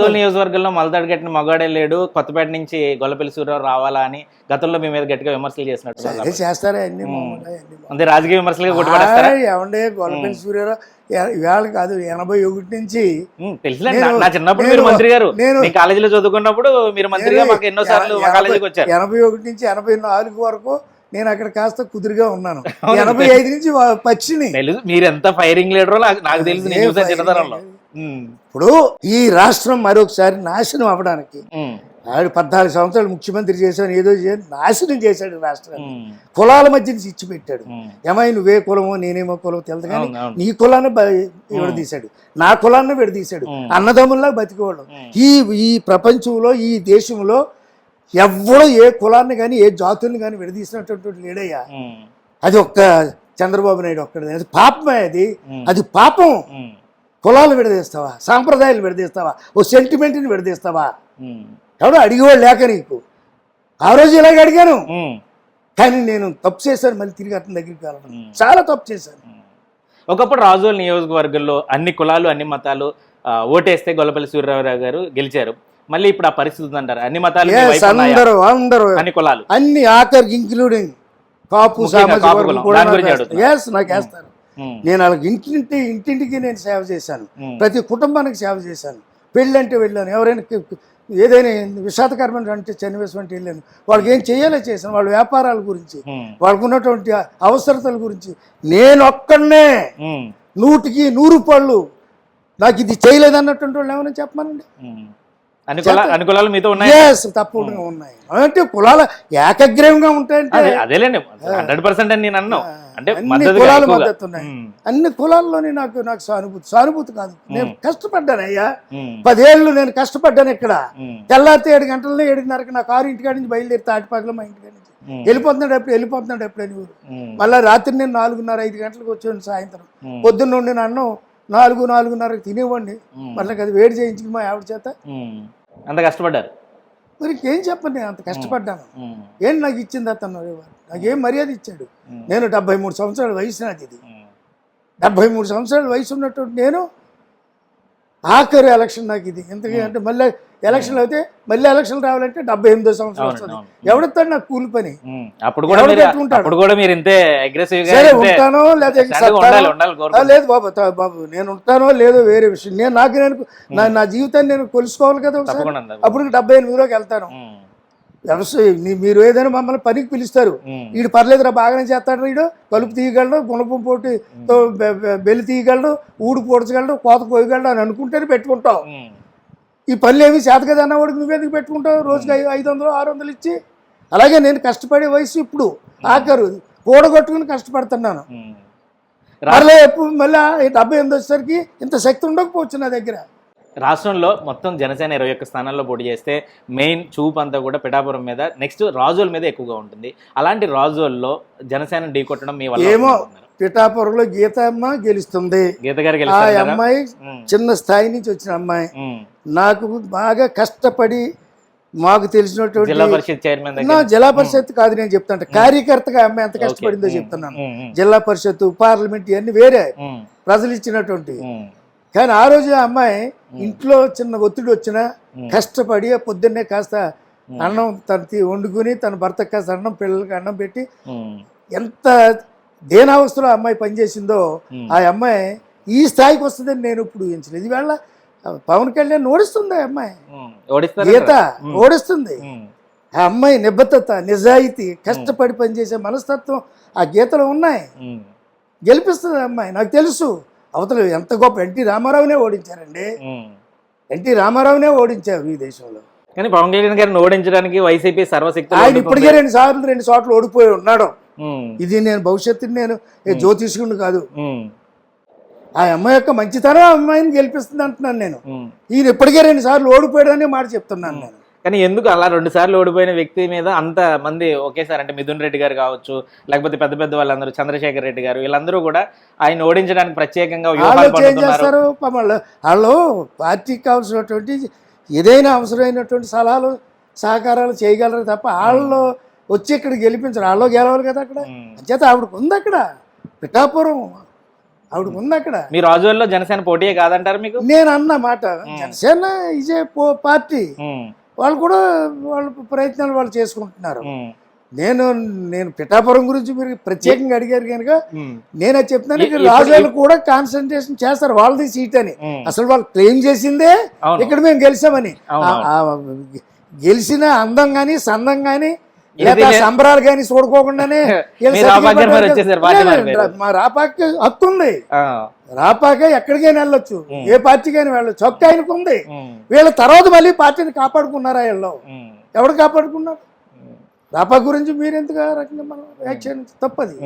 రాజోల్ నియోజకవర్గంలో మలతాడు కట్టిన మగాడే లేడు. కొత్తపేట నుంచి గొల్లపల్లి సూర్యరావు రావాలా అని గతంలో మీ మీద గట్టిగా విమర్శలు చేసినట్టు చేస్తారా? అన్ని. అంతే రాజకీయ విమర్శలుగా కొట్టుబడేస్తారా? ఏమండే గొల్లపల్లి సూర్యరావు ఇవాళ కాదు ఎనభై ఒకటి నుంచి నా చిన్నప్పుడు నేను- మీరు మంత్రి గారు. నేను- మీ కాలేజీలో చదువుకున్నప్పుడు మీరు మంత్రిగా మాకు ఎన్నో సార్లు కాలేజీకి వచ్చారు. ఎనభై ఒకటి నుంచి ఎనభై నాలుగు వరకు నేను అక్కడ కాస్త కుదురుగా ఉన్నాను. ఎనభై ఐదు నుంచి పచ్చిని. మీరు ఎంత ఫైరింగ్ లీడరో నాకు తెలుసు నేను చూసాను చిన్నతనంలో. ఇప్పుడు ఈ రాష్ట్రం మరొకసారి నాశనం అవ్వడానికి ఆడు పద్నాలుగు సంవత్సరాలు ముఖ్యమంత్రి చేశాను ఏదో నాశనం చేశాడు రాష్ట్రాన్ని. కులాల మధ్య ఇచ్చి పెట్టాడు. ఏమై నువ్వే కులమో నేనేమో కులం తెలుసు కానీ. నీ కులాన్ని విడదీశాడు. నా కులాన్ని విడదీశాడు. అన్నదమ్ముల్లా బతికేవాళ్ళం. ఈ ఈ ప్రపంచంలో ఈ దేశంలో ఎవ్వడూ ఏ కులాన్ని కానీ ఏ జాతుల్ని కానీ విడదీసినటువంటి లేడయ్యా అది ఒక్క చంద్రబాబు నాయుడు ఒక్కడే అది పాపమే అది. అది పాపం. కులాలు విడదీస్తావా? సాంప్రదాయాలు విడదీస్తావా? ఓ సెంటిమెంట్ని విడదీస్తావా? ఎవడో అడిగేవాడు లేక నీకు. ఆ రోజు ఇలాగ అడిగాను. కానీ నేను తప్పు చేశాను మళ్ళీ తిరిగి అతని దగ్గరికి వెళ్ళడం. చాలా తప్పు చేశాను. ఒకప్పుడు రాజోల్ నియోజకవర్గంలో అన్ని కులాలు అన్ని మతాలు ఓటేస్తే గొల్లపల్లి సూర్యరావు గారు గెలిచారు. మళ్ళీ ఇప్పుడు ఆ పరిస్థితి ఉందంటారు. అన్ని మతాలు? అందరూ అందరూ. అన్ని కులాలు. అన్ని ఆఖరికి ఇంక్లూడింగ్ కాపు సామాజిక నాకు. వేస్తారు. నేను వాళ్ళకి ఇంటింటి ఇంటింటికి నేను సేవ చేశాను. ప్రతి కుటుంబానికి సేవ చేశాను. పెళ్ళి అంటే వెళ్ళాను. ఎవరైనా ఏదైనా విషాదకరమైన అంటే చనివేసినట్టు వెళ్ళాను. వాళ్ళకి ఏం చేయాలో చేశాను. వాళ్ళ వ్యాపారాల గురించి వాళ్ళకు ఉన్నటువంటి అవసరతల గురించి నేను ఒక్కడనే నూటికి నూరు పళ్ళు నాకు ఇది చేయలేదన్నటువంటి వాళ్ళు ఏమైనా చెప్పమనండి. అన్ని కులా అన్ని కులాలు మీతో ఉన్నాయి. ఎస్ తప్పకుండా ఉన్నాయి. అంటే కులాల ఏకగ్రీవంగా ఉంటాయంటే అదే అదేలేండి. హండ్రెడ్ పర్సెంట్ అని నేను అన్నాను అంటే అన్ని కులాల. మద్దతు ఉన్నాయి అన్ని కులాల్లోని నాకు నాకు సానుభూతి సానుభూతి కాదు. నేను కష్టపడ్డాను అయ్యా పదేళ్ళు నేను కష్టపడ్డాను ఇక్కడ. తెల్లారితే ఏడు గంటల్లో ఏడున్నరకు నా కారు ఇంటికాడ నుంచి బయలుదేరి తాటిపాకలో మా ఇంటికాడ నుంచి. వెళ్ళిపోతున్నాడు ఎప్పుడు వెళ్ళిపోతున్నాడు ఎప్పుడు అని ఊరు. మళ్ళీ రాత్రి నేను నాలుగున్నర ఐదు గంటలకు వచ్చాను సాయంత్రం. పొద్దున్న నుండి నన్ను నాలుగు నాలుగున్నరకు తినేవ్వండి మళ్ళీ అది వేడి చేయించి మా ఆవిడ చేత. అంత కష్టపడ్డారు? మరి ఏం చెప్పను నేను అంత కష్టపడ్డాను. ఏం నాకు ఇచ్చింది అతను? నాకేం మర్యాద ఇచ్చాడు? నేను డెబ్బై మూడు సంవత్సరాల వయసు నాది ఇది. డెబ్బై మూడు సంవత్సరాల వయసు ఉన్నటువంటి నేను ఆఖరి ఎలక్షన్ నాకు ఇది. ఎందుకంటే మళ్ళీ ఎలక్షన్లు అయితే మళ్ళీ ఎలక్షన్ రావాలంటే డెబ్బై ఎనిమిదో సంవత్సరం వస్తుంది. నాకు కూలి పని. అప్పుడు కూడా మీరు ఇంతే సరే ఉంటానో లేదా బాబు బాబు నేను ఉంటానో లేదో వేరే విషయం. నేను నాకు నేను నా జీవితాన్ని నేను కొలుసుకోవాలి కదా ఒకసారి. అప్పుడు డెబ్బై ఎనిమిదిలోకి వెళ్తాను. వ్యవసాయ మీరు ఏదైనా మమ్మల్ని పనికి పిలుస్తారు. వీడు పర్లేదురా బాగానే చేస్తాడు వీడు కలుపు తీయగలడు గుణపం బె- బెల్లి తీయగలడు ఊడు పోడ్చగలడు కోత కోయగలడు అని అనుకుంటేనే పెట్టుకుంటావు ఉమ్, ఈ పనులు ఏమి చేత కదా అన్నవాడికి నువ్వెందుకు పెట్టుకుంటావు? రోజుకి ఐదు వందలు ఆరు వందలు ఇచ్చి అలాగే నేను కష్టపడే వయసు ఇప్పుడు ఆఖరు కూడగొట్టుకుని కష్టపడుతున్నాను. మళ్ళీ ఎప్పుడు మళ్ళీ డెబ్బై ఎనిమిది వచ్చేసరికి ఇంత శక్తి ఉండకపోవచ్చు నా దగ్గర. రాష్ట్రంలో మొత్తం జనసేన ఇరవై ఒక్క స్థానాల్లో పోటీ చేస్తే మెయిన్ చూపు అంతా కూడా పిఠాపురం మీద నెక్స్ట్ రాజోల్ మీద ఎక్కువగా ఉంటుంది. అలాంటి రాజోల్లో జనసేన ఢీకొట్టడం మీ వల్ల ఏమో పిఠాపురంలో గెలుస్తుంది. గీత గారు ఆ గెలుస్తారా అమ్మాయి చిన్న స్థాయి నుంచి వచ్చిన అమ్మాయి. నాకు బాగా కష్టపడి మాకు తెలిసినటువంటి జిల్లా పరిషత్ చైర్మన్ నా జిల్లా పరిషత్ కాదు నేను చెప్తాను కార్యకర్తగా అమ్మాయి ఎంత కష్టపడిందో చెప్తున్నాను. జిల్లా పరిషత్ పార్లమెంట్ ఇవన్నీ వేరే ప్రజలు ఇచ్చినటువంటి. కానీ ఆ రోజు ఆ అమ్మాయి ఇంట్లో చిన్న ఒత్తిడి వచ్చినా కష్టపడి ఆ పొద్దున్నే కాస్త అన్నం తన వండుకుని తన భర్తకు కాస్త అన్నం పిల్లలకి అన్నం పెట్టి ఎంత దేనావస్థలో అమ్మాయి పనిచేసిందో. ఆ అమ్మాయి ఈ స్థాయికి వస్తుందని నేను ఇప్పుడు ఊహించలేదు. ఈవేళ పవన్ కళ్యాణ్ ఓడిస్తుంది ఆ అమ్మాయి. గీత ఓడిస్తుంది. ఆ అమ్మాయి నిబద్ధత నిజాయితీ కష్టపడి పనిచేసే మనస్తత్వం ఆ గీతలో ఉన్నాయి. గెలిపిస్తుంది ఆ అమ్మాయి. నాకు తెలుసు. అవతల ఎంత గొప్ప ఎన్టీ రామారావునే ఓడించారండి. ఎన్టీ రామారావునే ఓడించారు ఈ దేశంలో. కానీ పవన్ కళ్యాణ్ గారిని ఓడించడానికి వైసీపీ సర్వశక్తి ఆయన ఇప్పటికే రెండు సార్లు రెండు చోట్ల ఓడిపోయి ఉన్నాడు. ఇది నేను భవిష్యత్తుని నేను ఏ జ్యోతిష్కుడిని కాదు. ఆ అమ్మాయి యొక్క మంచితనం ఆ అమ్మాయిని గెలిపిస్తుంది అంటున్నాను నేను. ఈయన ఇప్పటికే రెండు సార్లు ఓడిపోయాడని మాట చెప్తున్నాను నేను. కానీ ఎందుకు అలా రెండు సార్లు ఓడిపోయిన వ్యక్తి మీద అంత మంది ఒకేసారి అంటే మిథున్ రెడ్డి గారు కావచ్చు లేకపోతే పెద్ద పెద్ద వాళ్ళందరూ చంద్రశేఖర్ రెడ్డి గారు వీళ్ళందరూ కూడా ఆయన ఓడించడానికి ప్రత్యేకంగా వాళ్ళు పార్టీకి కావాల్సినటువంటి ఏదైనా అవసరమైనటువంటి సలహాలు సహకారాలు చేయగలరు తప్ప వాళ్ళు వచ్చి ఇక్కడ గెలిపించరు. వాళ్ళు గెలవాలి కదా అక్కడ? అంచేత ఆవిడకు ఉంది అక్కడ. పిఠాపురం ఆవిడకు ఉంది అక్కడ. మీ రాజుల్లో జనసేన పోటీయే కాదంటారు మీకు? నేను అన్న మాట జనసేన ఇజే పార్టీ. వాళ్ళు కూడా వాళ్ళ ప్రయత్నాలు వాళ్ళు చేసుకుంటున్నారు. నేను నేను పిఠాపురం గురించి మీరు ప్రత్యేకంగా అడిగారు కనుక నేను అది చెప్తున్నాను ఇక్కడ రాజులు కూడా కాన్సన్ట్రేషన్ చేస్తారు వాళ్ళది సీట్ అని. అసలు వాళ్ళు క్లెయిమ్ చేసిందే. ఇక్కడ మేము గెలిచామని. గెలిచిన అందం గాని సందం గాని ఇది లేదా సంబరాలు గాని చూడుకోకుండానే. మా రాపాకి హక్కు ఉంది రాపాక ఎక్కడికైనా వెళ్ళొచ్చు ఏ పార్టీకైనా వెళ్ళొచ్చు. హక్కు ఆయనకు ఉంది వీళ్ళ తర్వాత మళ్ళీ పార్టీని కాపాడుకున్నారా వీళ్ళు? ఎవడు కాపాడుకున్నారు? రాపాక గురించి మీరు ఎందుకు ఆ రకంగా మనం వ్యాఖ్యానించి తప్పది.